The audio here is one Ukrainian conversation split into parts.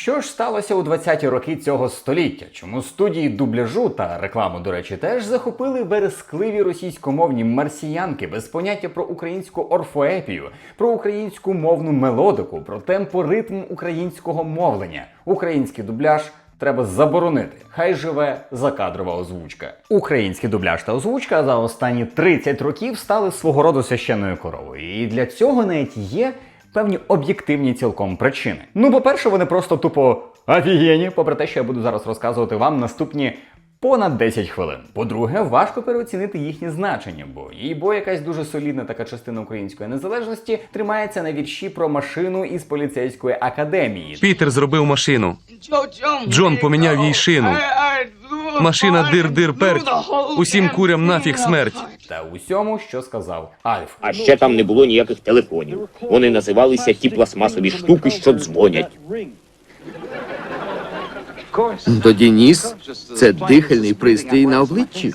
Що ж сталося у 20-ті роки цього століття? Чому студії дубляжу та рекламу, до речі, теж захопили верескливі російськомовні марсіянки без поняття про українську орфоепію, про українську мовну мелодику, про темпо ритм українського мовлення, український дубляж. Треба заборонити. Хай живе закадрова озвучка. Український дубляж та озвучка за останні 30 років стали свого роду священною коровою. І для цього навіть є певні об'єктивні цілком причини. Ну, по-перше, вони просто тупо офігенні, попри те, що я буду зараз розказувати вам наступні. Понад 10 хвилин. По-друге, важко переоцінити їхнє значення, бо їй бо якась дуже солідна така частина української незалежності тримається на вірші про машину із поліцейської академії. Пітер зробив машину. Джон поміняв їй шину. Машина дир-дир перть. Усім курям нафіг смерть. Та усьому, що сказав Альф. А ще там не було ніяких телефонів. Вони називалися ті пластмасові штуки, що дзвонять. Тоді ніс це дихальний пристрій на обличчі.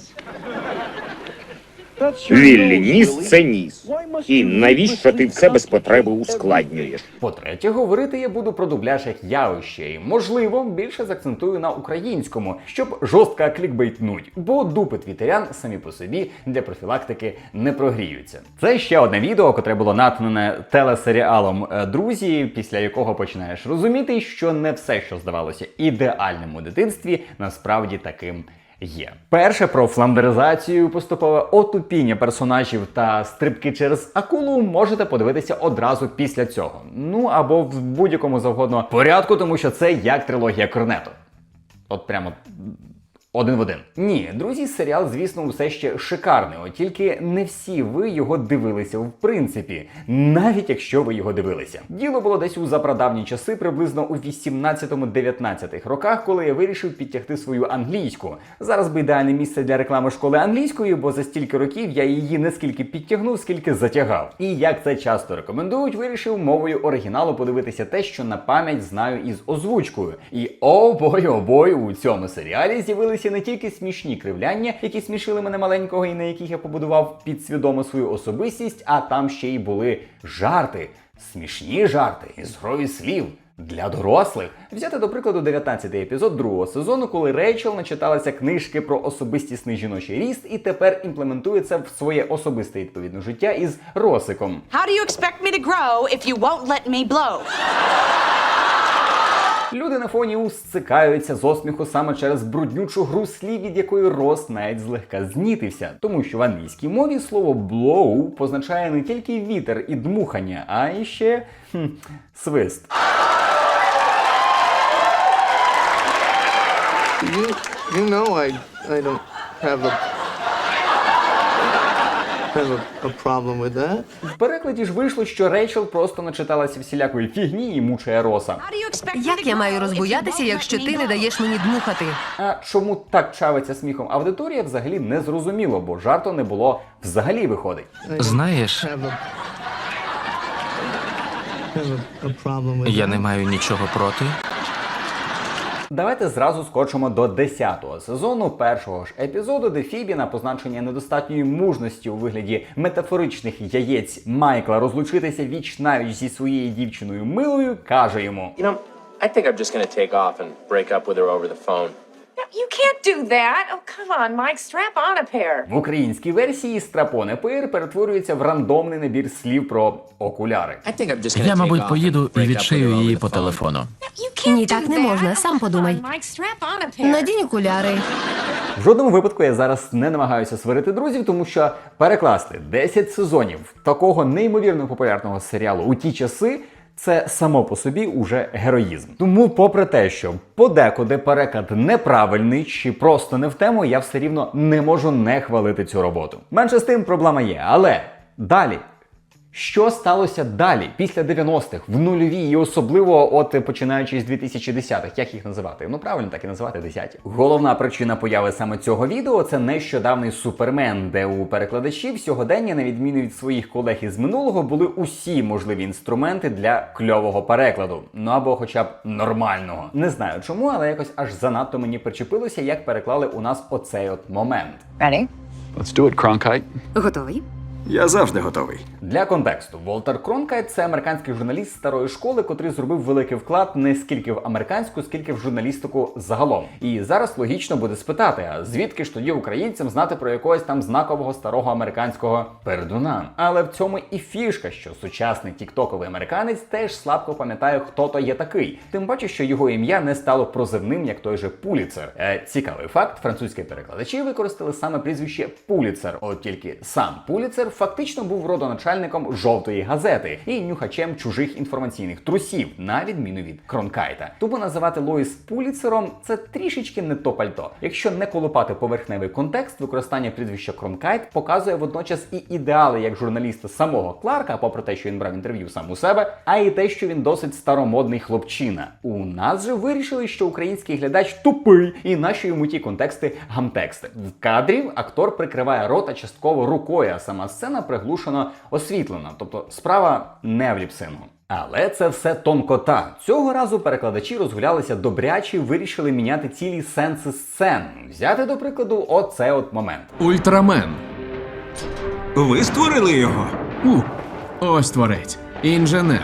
Віллі, ніс це ніс. І навіщо ти все без потреби ускладнюєш? По-третє, говорити я буду про дубляж як явище, і можливо більше закцентую на українському, щоб жорстко клікбейтнуть, бо дупи твітерян самі по собі для профілактики не прогріються. Це ще одне відео, котре було натхнене телесеріалом е, Друзі, після якого починаєш розуміти, що не все, що здавалося ідеальним у дитинстві, насправді таким. Є перше про фландеризацію, поступове отупіння персонажів та стрибки через акулу можете подивитися одразу після цього. Ну або в будь-якому завгодно порядку, тому що це як трилогія Корнету. От прямо один в один. Ні, друзі, серіал, звісно, усе ще шикарний, от тільки не всі ви його дивилися в принципі, навіть якщо ви його дивилися. Діло було десь у запрадавні часи, приблизно у 18-19 роках, коли я вирішив підтягти свою англійську. Зараз би ідеальне місце для реклами школи англійської, бо за стільки років я її не скільки підтягнув, скільки затягав. І як це часто рекомендують, вирішив мовою оригіналу подивитися те, що на пам'ять знаю із озвучкою. І о бой, о бой, у цьому серіалі з'явилися не тільки смішні кривляння, які смішили мене маленького і на яких я побудував підсвідомо свою особистість, а там ще й були жарти, смішні жарти із грою слів. Для дорослих взяти до прикладу 19-й епізод другого сезону, коли Рейчел начиталася книжки про особистісний жіночий ріст і тепер імплементує це в своє особисте відповідне життя із Росиком. How do you expect me to grow if you won't let me blow? Люди на фоні устикаються з осміху саме через бруднючу гру слів, від якої Рос навіть злегка знітився, тому що в англійській мові слово blow позначає не тільки вітер і дмухання, а і ще хм, свист. You, you know I, I don't have a have a, a problem with that. В перекладі ж вийшло, що Рейчел просто начиталася всілякої фігні і мучає Роса. How do you expect me Як я маю розбоятися, якщо ти не даєш мені дмухати? А чому так чавиться сміхом аудиторія, взагалі не зрозуміло, бо жарту не було взагалі виходить. Знаєш, have a a, a problem with я не маю нічого проти. Давайте зразу скочимо до 10-го сезону першого ж епізоду, де Фібі на позначення недостатньої мужності у вигляді метафоричних яєць Майкла розлучитися віч навіч зі своєю дівчиною милою, каже йому: You know, I think I'm just gonna take off and break up with her over the phone. No, you can't do that. Oh, come on, Mike. Strap on a pair. в українській версії страпоне пир перетворюється в рандомний набір слів про окуляри. I think I'm just gonna Я, мабуть, off поїду і відшию її по телефону. You can't Ні, do так не можна. Oh, Сам подумай. Надінь окуляри. В жодному випадку я зараз не намагаюся сварити друзів, тому що перекласти 10 сезонів такого неймовірно популярного серіалу у ті часи. Це само по собі уже героїзм. Тому, попри те, що подекуди переклад неправильний чи просто не в тему, я все рівно не можу не хвалити цю роботу. Менше з тим проблема є, але далі. Що сталося далі, після 90-х, в нульові, і особливо от починаючи з 2010-х, як їх називати? Ну правильно так і називати десяті. Головна причина появи саме цього відео це нещодавний супермен, де у перекладачів сьогодення, на відміну від своїх колег із минулого, були усі можливі інструменти для кльового перекладу. Ну або хоча б нормального. Не знаю чому, але якось аж занадто мені причепилося, як переклали у нас оцей от момент. Ready? Let's do it, Cronkite. Готовий? Я завжди готовий. Для контексту, Волтер Кронкайт це американський журналіст старої школи, котрий зробив великий вклад не скільки в американську, скільки в журналістику загалом. І зараз логічно буде спитати: а звідки ж тоді українцям знати про якогось там знакового старого американського пердуна? Але в цьому і фішка, що сучасний тіктоковий американець теж слабко пам'ятає, хто то є такий. Тим паче, що його ім'я не стало прозивним, як той же Пуліцер. Е, цікавий факт: французькі перекладачі використали саме прізвище Пуліцер. От тільки сам Пуліцер фактично був родоначальником жовтої газети і нюхачем чужих інформаційних трусів, на відміну від Кронкайта. Тому називати Лоїс Пуліцером це трішечки не то пальто. Якщо не колупати поверхневий контекст, використання прізвища Кронкайт показує водночас і ідеали як журналіста самого Кларка, попри те, що він брав інтерв'ю сам у себе, а і те, що він досить старомодний хлопчина. У нас же вирішили, що український глядач тупий, і наші йому ті контексти гамтексти. В кадрі актор прикриває рота частково рукою, а сама сцена приглушено освітлена. Тобто справа не в ліпсингу. Але це все тонкота. Цього разу перекладачі розгулялися добряче, і вирішили міняти цілі сенси сцен. Взяти до прикладу оце от момент. Ультрамен. Ви створили його? У, ось творець. Інженер.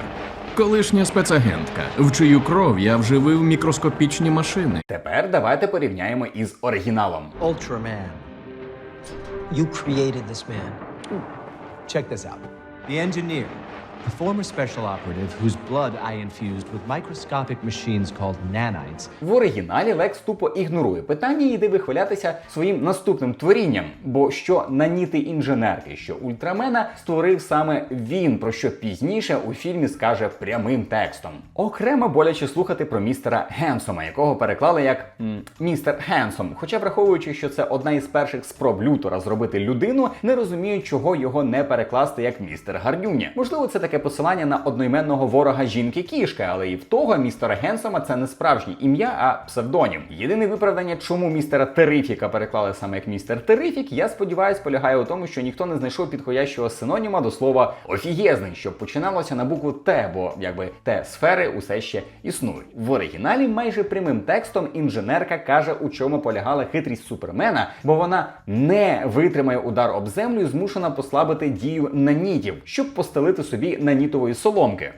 Колишня спецагентка, в чию кров я вживив мікроскопічні машини. Тепер давайте порівняємо із оригіналом. Ultraman. You created this man. Check this out. The engineer, the former special operative whose blood I infused with microscopic machines called nanites. В оригіналі Лекс тупо ігнорує питання і йде вихвалятися своїм наступним творінням. Бо що наніти інженерки, що ультрамена створив саме він, про що пізніше у фільмі скаже прямим текстом. Окремо боляче слухати про містера Генсома, якого переклали як містер Генсом. Хоча, враховуючи, що це одна із перших спроб лютора зробити людину, не розуміють, чого його не перекласти як містер Гарнюня. Можливо, це таке посилання на одноіменного ворога жінки кішки, але і в того містера Генсома це не справжнє ім'я, а псевдонім. Єдине виправдання, чому містера Терифіка переклали саме як містер Терифік, я сподіваюся, полягає у тому, що ніхто не знайшов підходящого синоніма до слова офігезний, що починалося на букву Т, бо якби Т сфери усе ще існують. В оригіналі майже прямим текстом інженерка каже, у чому полягала хитрість супермена, бо вона не витримає удар об землю і змушена послабити дію нанітів, щоб постелити собі нанітової соломки.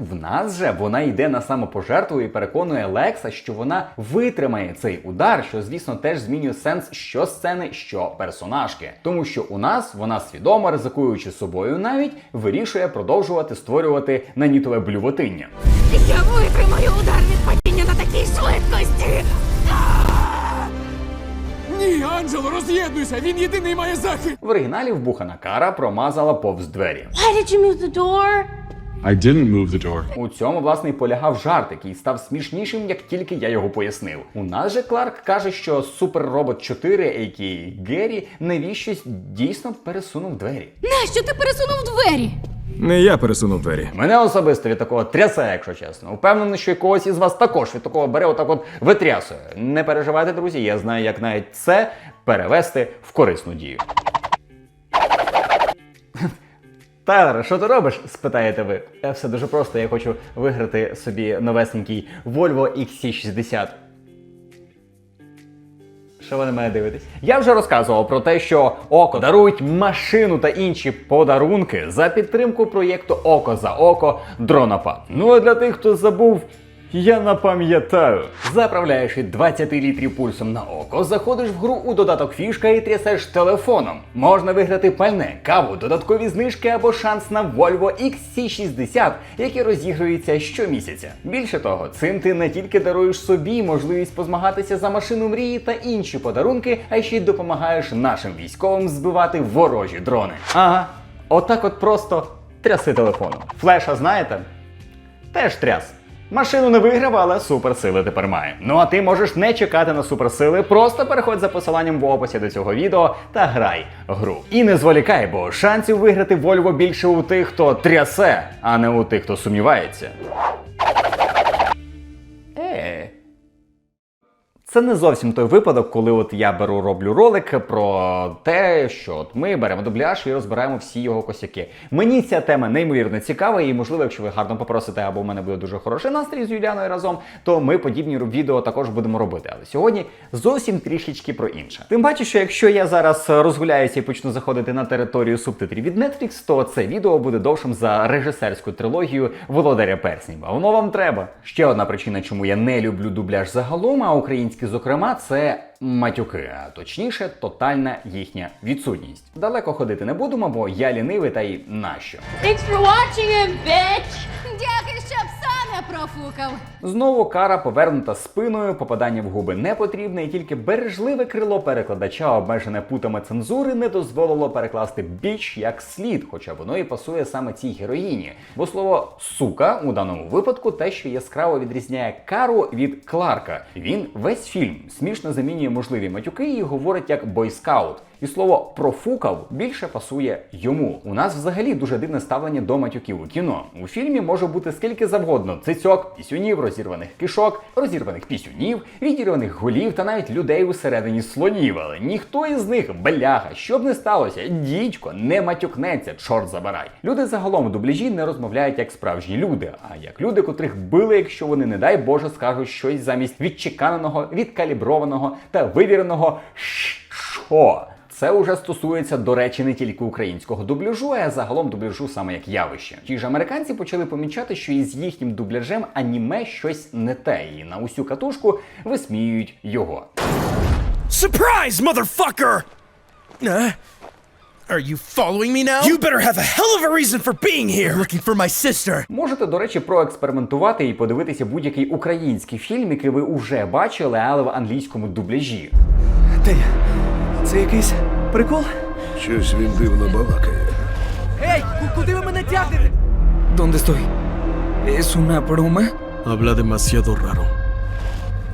В нас же вона йде на самопожертву і переконує Лекса, що вона витримає цей удар, що звісно теж змінює сенс що сцени, що персонажки. Тому що у нас вона свідомо ризикуючи собою, навіть вирішує продовжувати створювати нанітове блювотиння. Я витримаю удар від падіння на такій швидкості! Ні, Анджело, роз'єднуйся! Він єдиний має захист! В оригіналі вбухана кара промазала повз двері. Why did you move the door? I didn't move the door. У цьому власне і полягав жарт, який став смішнішим, як тільки я його пояснив. У нас же Кларк каже, що суперробот 4, а.к.а. Геррі, навіщось дійсно пересунув двері. Нащо ти пересунув двері? Не я пересунув двері. Мене особисто від такого трясе, якщо чесно. Упевнений, що якогось із вас також від такого бере отак от витрясує. Не переживайте, друзі, я знаю, як навіть це перевести в корисну дію. Тайлер, що ти робиш? спитаєте ви. Е, Все дуже просто, я хочу виграти собі новесенький Volvo XC60. Що ви на мене дивитесь? Я вже розказував про те, що Око дарують машину та інші подарунки за підтримку проєкту Око за око Дронапад. Ну а для тих, хто забув. Я напам'ятаю. Заправляючи 20 літрів пульсом на око, заходиш в гру у додаток фішка і трясеш телефоном. Можна виграти пальне, каву, додаткові знижки або шанс на Volvo XC60, які розігруються щомісяця. Більше того, цим ти не тільки даруєш собі можливість позмагатися за машину мрії та інші подарунки, а ще й допомагаєш нашим військовим збивати ворожі дрони. Ага, отак от просто тряси телефоном. Флеша знаєте? Теж тряс. Машину не виграв, але суперсили тепер має. Ну а ти можеш не чекати на суперсили, просто переходь за посиланням в описі до цього відео та грай гру. І не зволікай, бо шансів виграти Вольво більше у тих, хто трясе, а не у тих, хто сумнівається. Е. Це не зовсім той випадок, коли от я беру роблю ролик про те, що от ми беремо дубляж і розбираємо всі його косяки. Мені ця тема неймовірно цікава, і можливо, якщо ви гарно попросите, або в мене буде дуже хороший настрій з Юліаною разом, то ми подібні відео також будемо робити. Але сьогодні зовсім трішечки про інше. Тим паче, що якщо я зараз розгуляюся і почну заходити на територію субтитрів від Netflix, то це відео буде довшим за режисерську трилогію Володаря Перснів. Воно вам треба. Ще одна причина, чому я не люблю дубляж загалом, а український, зокрема, це матюки, а точніше, тотальна їхня відсутність. Далеко ходити не будемо, бо я лінивий та й нащо. Thanks for watching him, bitch! Дякую, що не профукав. Знову кара повернута спиною, попадання в губи не потрібне, і тільки бережливе крило перекладача, обмежене путами цензури, не дозволило перекласти біч як слід, хоча воно і пасує саме цій героїні. Бо слово сука у даному випадку те, що яскраво відрізняє кару від Кларка. Він весь фільм смішно замінює можливі матюки і говорить як бойскаут. І слово профукав більше пасує йому. У нас взагалі дуже дивне ставлення до матюків у кіно. У фільмі може бути скільки завгодно цицьок, пісюнів, розірваних кишок, розірваних пісюнів, відірваних голів та навіть людей усередині слонів. Але ніхто із них, бляха, що б не сталося, дідько, не матюкнеться, чорт забирай. Люди загалом у дубляжі не розмовляють як справжні люди, а як люди, котрих били, якщо вони, не дай Боже, скажуть щось замість відчеканеного, відкаліброваного та вивіреного що. Це уже стосується, до речі, не тільки українського дубляжу, а загалом дубляжу саме як явище. Ті ж американці почали помічати, що із їхнім дубляжем аніме щось не те, і на усю катушку висміюють його. Surprise, motherfucker! Uh, are you following me now? You better have a hell of a reason for being here. Looking for my sister. Можете, до речі, проекспериментувати і подивитися будь-який український фільм, який ви вже бачили, але в англійському дубляжі. Ти, це якийсь прикол? Щось він дивно балакає. Ей, куди ви мене тягнете? ¿Dónde estoy? ¿Es una broma? Habla demasiado raro.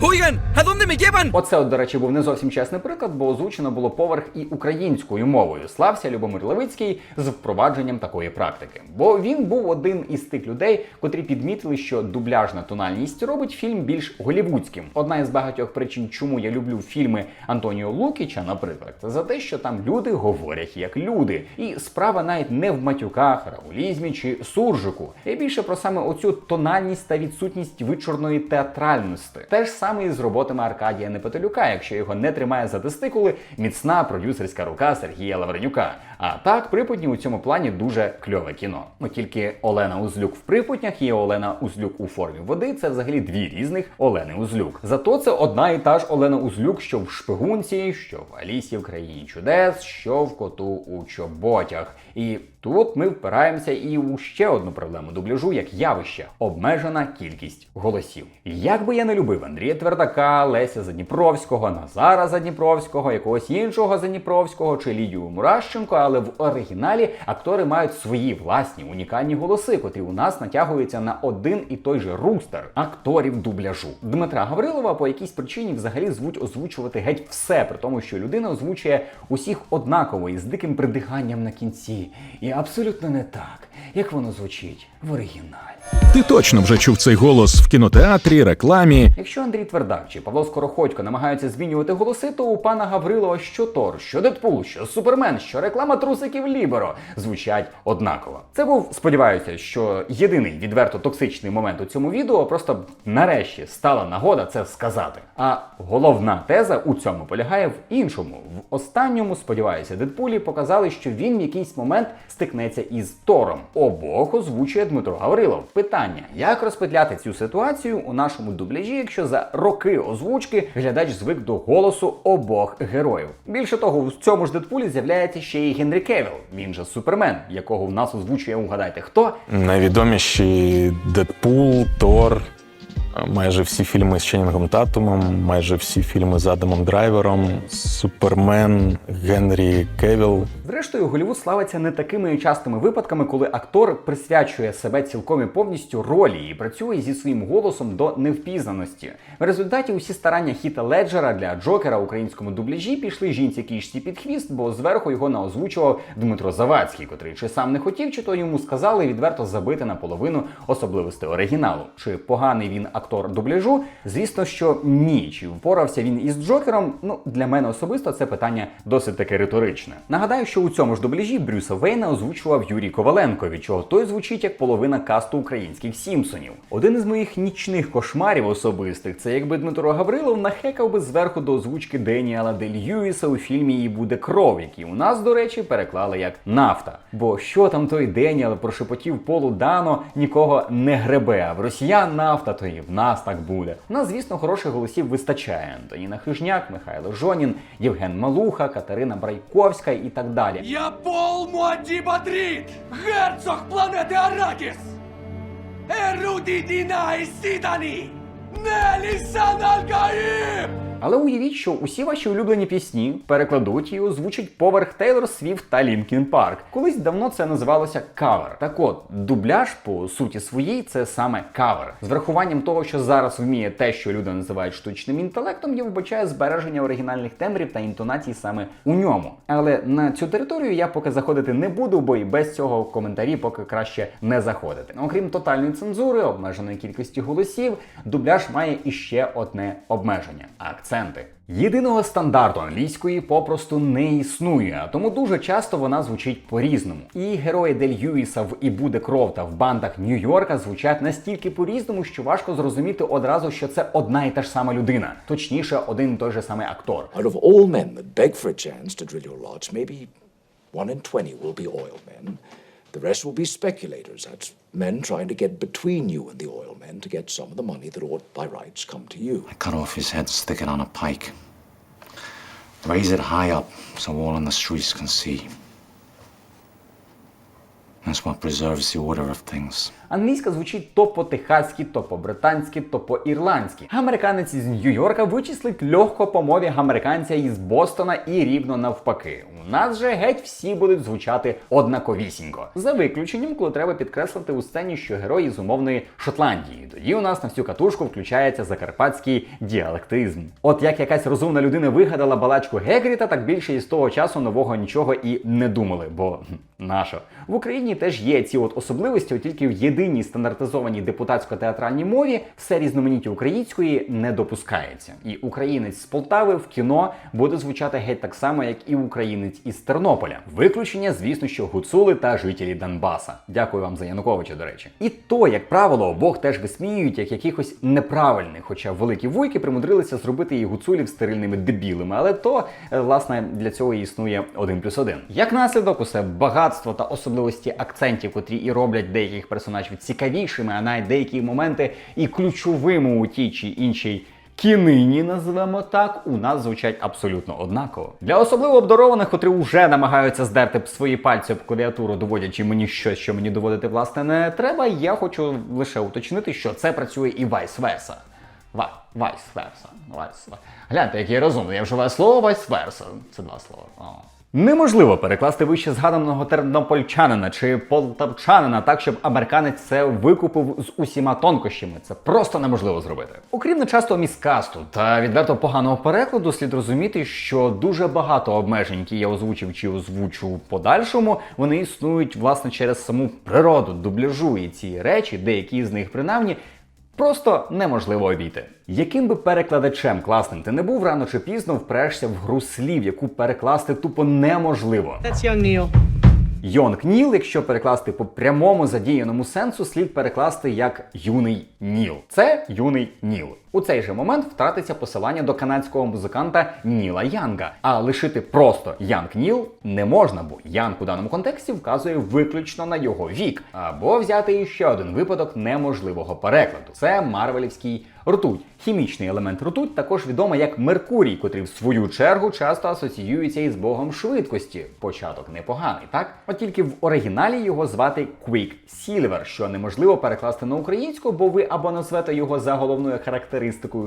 ¿A dónde me llevan? Оце, от, до речі, був не зовсім чесний приклад, бо озвучено було поверх і українською мовою. Слався Любомир Левицький з впровадженням такої практики. Бо він був один із тих людей, котрі підмітили, що дубляжна тональність робить фільм більш голівудським. Одна із багатьох причин, чому я люблю фільми Антоніо Лукіча, наприклад, це за те, що там люди говорять як люди. І справа навіть не в матюках, рагулізмі чи суржику. Я більше про саме оцю тональність та відсутність вичорної театральності. Те ж саме і з роботами Аркадія Непетелюка, якщо його не тримає за тестикули міцна продюсерська рука Сергія Лавренюка. А так, припутні у цьому плані дуже кльове кіно. Ну тільки Олена Узлюк в припутнях і Олена Узлюк у формі води це взагалі дві різних Олени Узлюк. Зато це одна і та ж Олена Узлюк, що в шпигунці, що в Алісі в країні чудес, що в коту у чоботях. І тут ми впираємося і у ще одну проблему дубляжу як явище обмежена кількість голосів. Як би я не любив Андрія Твердака, Леся Задніпровського, Назара Задніпровського, якогось іншого Задніпровського чи Лідію Мурашченко, але в оригіналі актори мають свої власні унікальні голоси, котрі у нас натягуються на один і той же рустер акторів дубляжу. Дмитра Гаврилова по якійсь причині взагалі звуть озвучувати геть все, при тому, що людина озвучує усіх однаково і з диким придиханням на кінці. І абсолютно не так, як воно звучить в оригіналі. Ти точно вже чув цей голос в кінотеатрі, рекламі. Якщо Андрій Твердак чи Павло Скороходько намагаються змінювати голоси, то у пана Гаврилова що Тор, що Дедпул, що Супермен, що реклама трусиків Ліберо звучать однаково. Це був, сподіваюся, що єдиний відверто токсичний момент у цьому відео. Просто нарешті стала нагода це сказати. А головна теза у цьому полягає в іншому. В останньому, сподіваюся, Дедпулі показали, що він в якийсь момент стикнеться із Тором. Обох озвучує Дмитро Гаврилов. Питання: як розподіляти цю ситуацію у нашому дубляжі, якщо за роки озвучки глядач звик до голосу обох героїв? Більше того, в цьому ж Дедпулі з'являється ще й Генрі Кевіл, він же Супермен, якого в нас озвучує, угадайте хто? Найвідоміші Дедпул, Тор, майже всі фільми з Ченнінгом Татумом, майже всі фільми з Адамом Драйвером, Супермен, Генрі Кевіл. Зрештою, Голівуд славиться не такими частими випадками, коли актор присвячує себе цілком і повністю ролі і працює зі своїм голосом до невпізнаності. В результаті усі старання Хіта Леджера для Джокера в українському дубляжі пішли жінці кішці під хвіст, бо зверху його наозвучував Дмитро Завадський, котрий чи сам не хотів, чи то йому сказали відверто забити наполовину особливостей оригіналу. Чи поганий він актор? дубляжу. Звісно, що ні. Чи впорався він із Джокером? Ну, для мене особисто це питання досить таки риторичне. Нагадаю, що у цьому ж дубляжі Брюса Вейна озвучував Юрій Коваленко, від чого той звучить як половина касту українських Сімпсонів. Один із моїх нічних кошмарів особистих це якби Дмитро Гаврилов нахекав би зверху до озвучки Деніела Дель Льюіса у фільмі І буде кров, який у нас, до речі, переклали як нафта. Бо що там той Деніел прошепотів Полу Дано, нікого не гребе. А в росіян нафта, то і в нас так буде. У нас, звісно, хороших голосів вистачає. Антоніна Хижняк, Михайло Жонін, Євген Малуха, Катерина Брайковська і так далі. Я Пол Муаді Мадрид, герцог планети Аракіс! Ерудіті Сідані! Нелісан Алгаїб! Але уявіть, що усі ваші улюблені пісні перекладуть і озвучить поверх Тейлор Свіфт та Лінкін Парк. Колись давно це називалося кавер. Так от, дубляж по суті своїй це саме кавер. З врахуванням того, що зараз вміє те, що люди називають штучним інтелектом, я вбачаю збереження оригінальних тембрів та інтонацій саме у ньому. Але на цю територію я поки заходити не буду, бо і без цього коментарі поки краще не заходити. Окрім тотальної цензури, обмеженої кількості голосів, дубляж має іще одне обмеження акценти. Єдиного стандарту англійської попросту не існує, а тому дуже часто вона звучить по-різному. І герої Дель Юіса в І буде кров та в бандах Нью-Йорка звучать настільки по-різному, що важко зрозуміти одразу, що це одна і та ж сама людина, точніше, один і той же самий актор. Out of all men that beg for a chance to drill your lodge, maybe one in twenty will be oil men. The rest will be speculators. That's men trying to get between you and the oil men to get some of the money that ought by rights come to you. I cut off his head, stick it on a pike. Raise it high up so all on the streets can see. That's what preserves the order of things. Англійська звучить то по-техаськи, то по-британськи, то по-ірландськи. Американець із Нью-Йорка вичислить легко по мові американця із Бостона і рівно навпаки. У нас же геть всі будуть звучати однаковісінько. За виключенням, коли треба підкреслити у сцені, що герой з умовної Шотландії. Тоді у нас на всю катушку включається закарпатський діалектизм. От як якась розумна людина вигадала балачку Гегріта, так більше із того часу нового нічого і не думали, бо нащо? В Україні теж є ці от особливості, от тільки в єдиній стандартизованій депутатсько-театральній мові все різноманіття української не допускається. І українець з Полтави в кіно буде звучати геть так само, як і українець із Тернополя. Виключення, звісно, що гуцули та жителі Донбаса. Дякую вам за Януковича, до речі. І то, як правило, обох теж висміюють як якихось неправильних, хоча великі вуйки примудрилися зробити і гуцулів стерильними дебілами. Але то, е, власне, для цього існує один плюс один. Як наслідок, усе багатство та особливості акцентів, котрі і роблять деяких персонажів цікавішими, а навіть деякі моменти і ключовими у тій чи іншій. Кінині, називемо так, у нас звучать абсолютно однаково. Для особливо обдарованих, котрі вже намагаються здерти свої пальці об клавіатуру, доводячи мені щось, що мені доводити власне не треба. Я хочу лише уточнити, що це працює і vice versa. Ва- versa. Vice versa. Гляньте, який розумний. Я вживаю слово vice versa. Це два слова. О. Неможливо перекласти вище згаданого тернопольчанина чи полтавчанина так, щоб американець це викупив з усіма тонкощами. Це просто неможливо зробити. Окрім нечасто міскасту та відверто поганого перекладу, слід розуміти, що дуже багато обмежень, які я озвучив чи озвучу в подальшому, вони існують власне через саму природу дубляжу і ці речі, деякі з них принаймні. Просто неможливо обійти. Яким би перекладачем класним ти не був, рано чи пізно впрешся в гру слів, яку перекласти тупо неможливо. That's young Neil. Йонг Ніл, якщо перекласти по прямому задіяному сенсу, слід перекласти як юний Ніл. Це юний Ніл. У цей же момент втратиться посилання до канадського музиканта Ніла Янга. А лишити просто Янг Ніл не можна, бо Янг у даному контексті вказує виключно на його вік. Або взяти ще один випадок неможливого перекладу. Це марвелівський ртуть. Хімічний елемент ртуть також відомо як Меркурій, котрий в свою чергу часто асоціюється із богом швидкості. Початок непоганий, так? От тільки в оригіналі його звати Quicksilver, що неможливо перекласти на українську, бо ви або назвете його за головною характеристикою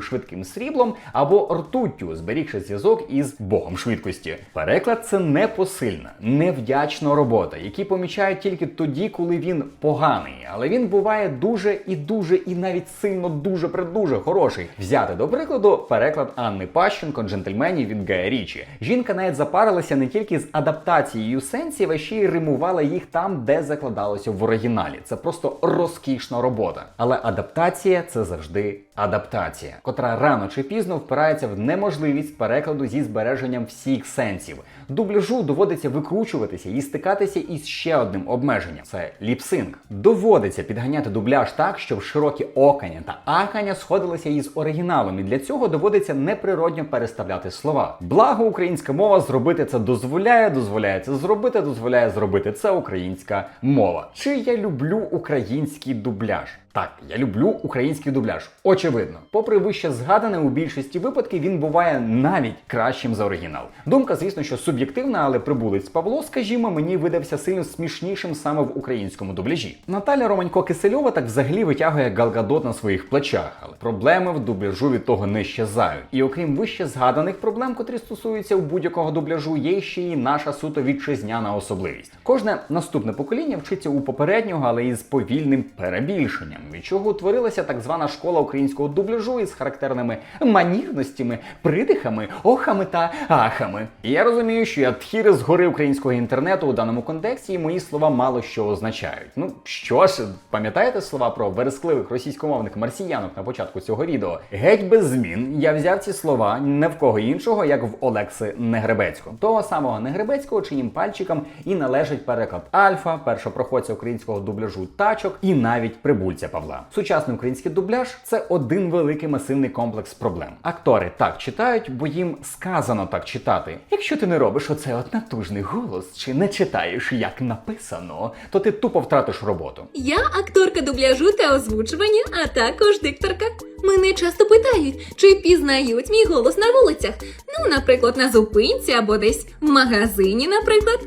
швидким сріблом, або ртуттю, зберігши зв'язок із богом швидкості. Переклад це непосильна, невдячна робота, які помічають тільки тоді, коли він поганий, але він буває дуже і дуже і навіть сильно дуже придуже хороший. Взяти до прикладу переклад Анни Пащенко джентльменів від Гая Річі. Жінка навіть запарилася не тільки з адаптацією сенсів, а ще й римувала їх там, де закладалося в оригіналі. Це просто розкішна робота. Але адаптація це завжди адаптація, котра рано чи пізно впирається в неможливість перекладу зі збереженням всіх сенсів. Дубляжу доводиться викручуватися і стикатися із ще одним обмеженням це ліпсинг. Доводиться підганяти дубляж так, щоб широкі окання та акання сходилися із оригіналом, і для цього доводиться неприродньо переставляти слова. Благо, українська мова зробити це дозволяє, дозволяє це зробити, дозволяє зробити це українська мова. Чи я люблю український дубляж? Так, я люблю український дубляж. Очевидно, попри вище згадане, у більшості випадків він буває навіть кращим за оригінал. Думка, звісно, що суб'єктивна, але прибулець Павло, скажімо, мені видався сильно смішнішим саме в українському дубляжі. Наталя Романько Кисельова так взагалі витягує Галгадот на своїх плечах, але проблеми в дубляжу від того не щезають. І окрім вище згаданих проблем, котрі стосуються у будь-якого дубляжу, є ще й наша суто вітчизняна особливість. Кожне наступне покоління вчиться у попереднього, але із повільним перебільшенням, від чого утворилася так звана школа українського дубляжу із характерними манірностями, придихами, охами та ахами. І я розумію, що я тхіри з гори українського інтернету у даному контексті, і мої слова мало що означають. Ну що ж, пам'ятаєте слова про верескливих російськомовних марсіянок на початку цього відео? Геть без змін я взяв ці слова не в кого іншого, як в Олекси Негребецького. Того самого Негребецького, чиїм пальчикам і належить переклад Альфа, першопроходця українського дубляжу тачок і навіть прибульця Павла. Сучасний український дубляж це один великий масивний комплекс проблем. Актори так читають, бо їм сказано так читати. Якщо ти не робиш оце от натужний голос чи не читаєш як написано, то ти тупо втратиш роботу. Я акторка дубляжу та озвучування, а також дикторка. Мене часто питають, чи пізнають мій голос на вулицях. Ну, наприклад, на зупинці або десь в магазині, наприклад.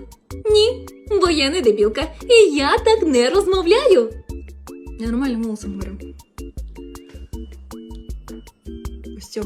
Ні, бо я не дебілка, і я так не розмовляю. Я нормальним голосом говорю. Ось.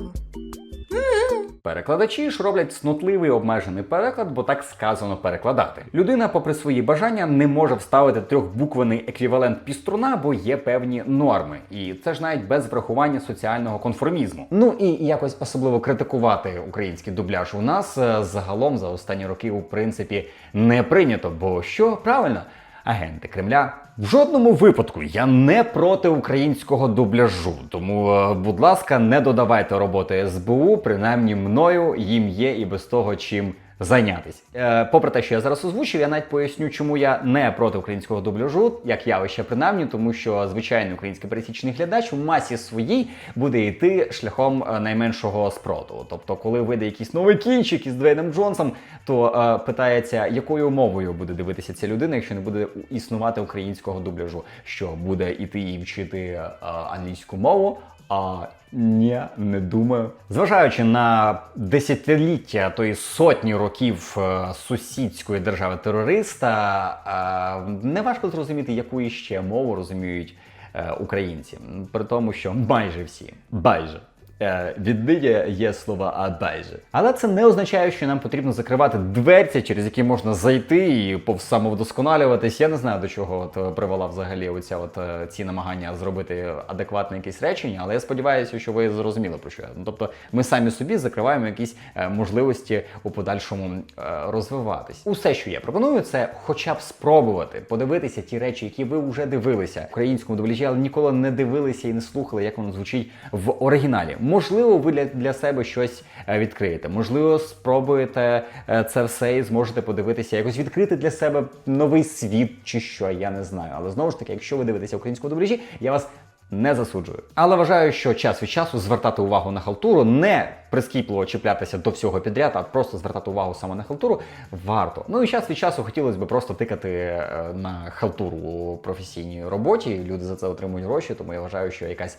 Перекладачі ж роблять снотливий обмежений переклад, бо так сказано перекладати. Людина, попри свої бажання, не може вставити трьохбуквений еквівалент піструна, бо є певні норми. І це ж навіть без врахування соціального конформізму. Ну і якось особливо критикувати український дубляж у нас е, загалом за останні роки, у принципі, не прийнято. Бо що правильно? Агенти Кремля в жодному випадку я не проти українського дубляжу. Тому, е, будь ласка, не додавайте роботи СБУ, принаймні мною їм є і без того чим. Зайнятись. Е, попри те, що я зараз озвучив, я навіть поясню, чому я не проти українського дубляжу, як явище принаймні, тому що звичайний український пересічний глядач в масі своїй буде йти шляхом е, найменшого спротиву. Тобто, коли вийде якийсь новий кінчик із Двейном Джонсом, то е, питається, якою мовою буде дивитися ця людина, якщо не буде існувати українського дубляжу, що буде іти і вчити е, англійську мову. А ні, не думаю. Зважаючи на десятиліття, то й сотні років е, сусідської держави терориста, е, неважко зрозуміти, яку іще мову розуміють е, українці. При тому, що майже всі, майже. Е, є слова а байже. Але це не означає, що нам потрібно закривати дверці, через які можна зайти і повсамовдосконалюватись. Я не знаю, до чого от е, привела взагалі оця от е, ці намагання зробити адекватне якесь речення, але я сподіваюся, що ви зрозуміли про що я. Ну, Тобто ми самі собі закриваємо якісь можливості у подальшому розвиватись. Усе, що я пропоную, це хоча б спробувати подивитися ті речі, які ви вже дивилися в українському дубляжі, але ніколи не дивилися і не слухали, як воно звучить в оригіналі. Можливо, ви для, себе щось е, відкриєте. Можливо, спробуєте е, це все і зможете подивитися, якось відкрити для себе новий світ чи що, я не знаю. Але знову ж таки, якщо ви дивитеся українському дубляжі, я вас не засуджую. Але вважаю, що час від часу звертати увагу на халтуру, не прискіпливо чіплятися до всього підряд, а просто звертати увагу саме на халтуру варто. Ну і час від часу хотілося б просто тикати е, на халтуру у професійній роботі. Люди за це отримують гроші, тому я вважаю, що якась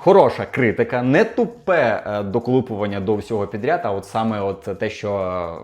Хороша критика, не тупе е, доколупування до всього підряд, а от саме от те, що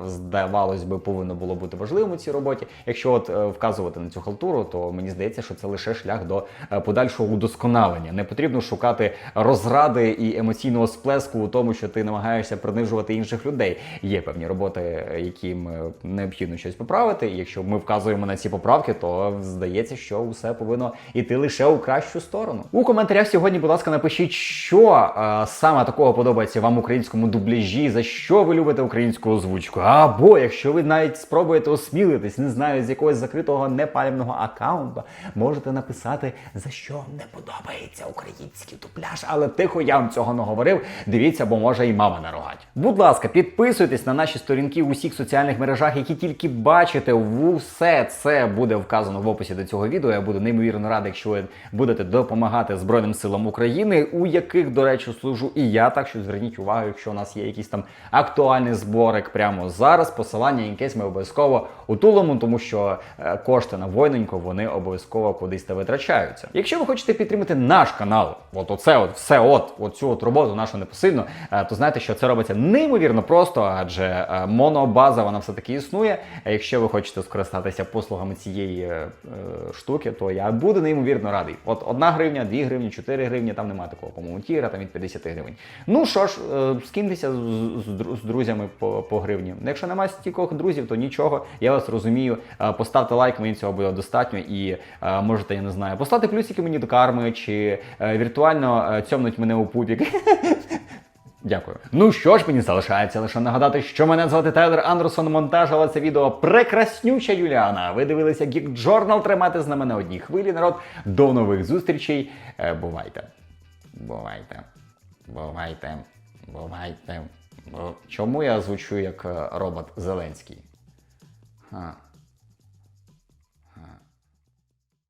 е, здавалось би повинно було бути важливим у цій роботі. Якщо от е, вказувати на цю халтуру, то мені здається, що це лише шлях до подальшого удосконалення. Не потрібно шукати розради і емоційного сплеску у тому, що ти намагаєшся принижувати інших людей. Є певні роботи, яким необхідно щось поправити. І якщо ми вказуємо на ці поправки, то здається, що все повинно йти лише у кращу сторону. У коментарях сьогодні, будь ласка, напишіть. Напишіть, що е, саме такого подобається вам українському дубляжі, за що ви любите українську озвучку. Або якщо ви навіть спробуєте осмілитись, не знаю, з якогось закритого непалівного аккаунту, можете написати, за що вам не подобається український дубляж. Але тихо, я вам цього не говорив. Дивіться, бо може і мама наругать. Будь ласка, підписуйтесь на наші сторінки у всіх соціальних мережах, які тільки бачите. Все це буде вказано в описі до цього відео. Я буду неймовірно радий, якщо ви будете допомагати Збройним силам України, у яких, до речі, служу і я. Так що зверніть увагу, якщо у нас є якийсь там актуальний зборик прямо зараз. Посилання інкесь ми обов'язково утулимо, тому що е, кошти на войненько вони обов'язково кудись та витрачаються. Якщо ви хочете підтримати наш канал, от оце, от все, от, от цю от роботу нашу непосильно, е, то знаєте, що це робиться неймовірно просто, адже е, монобаза вона все таки існує. А якщо ви хочете скористатися послугами цієї е, штуки, то я буду неймовірно радий. От одна гривня, 2 гривні, 4 гривні, там немає такого, по-моєму, тіра, там від 50 гривень. Ну що ж, е, скиньтеся з, друзями по, гривні. Якщо немає стількох друзів, то нічого, я вас розумію. Е, Поставте лайк, мені цього буде достатньо, і е, можете, я не знаю, поставити плюсики мені до карми, чи віртуально цьомнуть мене у пупік. Дякую. Ну що ж, мені залишається лише нагадати, що мене звати Тайлер Андерсон. Монтажила це відео прекраснюча Юліана. Ви дивилися Geek Journal. Тримайте з нами на одній хвилі, народ. До нових зустрічей. Бувайте. Бувайте. Бувайте. Бувайте. Бу- Чому я звучу як е, робот Зеленський? Ха.